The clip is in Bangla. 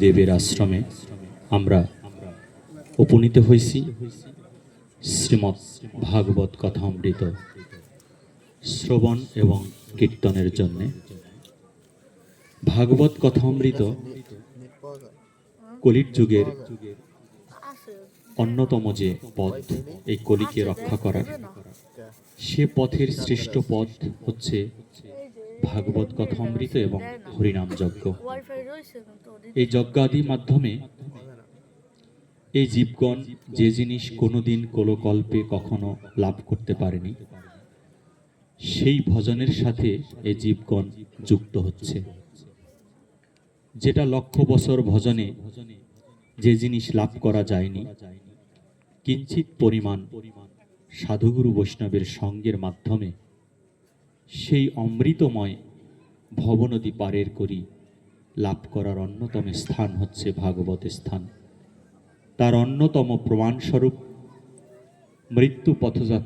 দেবের আশ্রমে আমরা উপনীত হয়েছি শ্রীমৎ ভাগবত কথামৃত শ্রবণ এবং কীর্তনের জন্যে। ভাগবত কথামৃত কলির যুগের অন্যতম যে পথ, এই কলিকে রক্ষা করার। সে পথের শ্রেষ্ঠ পথ হচ্ছে ভাগবত কথামৃত এবং হরিনাম যজ্ঞ। এই যজ্ঞাদির মাধ্যমে এই জীবগণ যে জিনিস কোনোদিন কোনো কল্পে কখনো লাভ করতে পারেনি সেই ভজনের সাথে এই জীবগণ যুক্ত হচ্ছে। যেটা লক্ষ বছর ভজনে যে জিনিস লাভ করা যায়নি কিঞ্চিত পরিমাণ সাধুগুরু বৈষ্ণবের সঙ্গের মাধ্যমে সেই অমৃতময় ভবনদী পারের করি লাভ করার অন্যতম স্থান হচ্ছে ভাগবত স্থান। তার অন্যতম প্রমাণস্বরূপ মৃত্যু পথযাত্রা